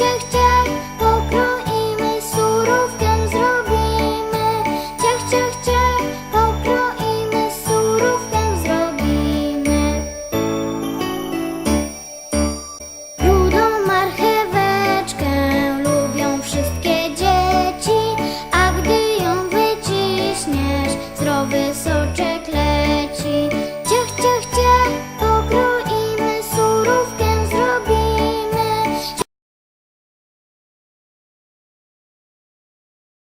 ciach, ciach Pokroimy, surówkiem zrobimy. Ciach, ciach, ciach Pokroimy, surówkiem zrobimy. Rudą marcheweczkę lubią wszystkie dzieci A gdy ją wyciśniesz, zdrowy soczek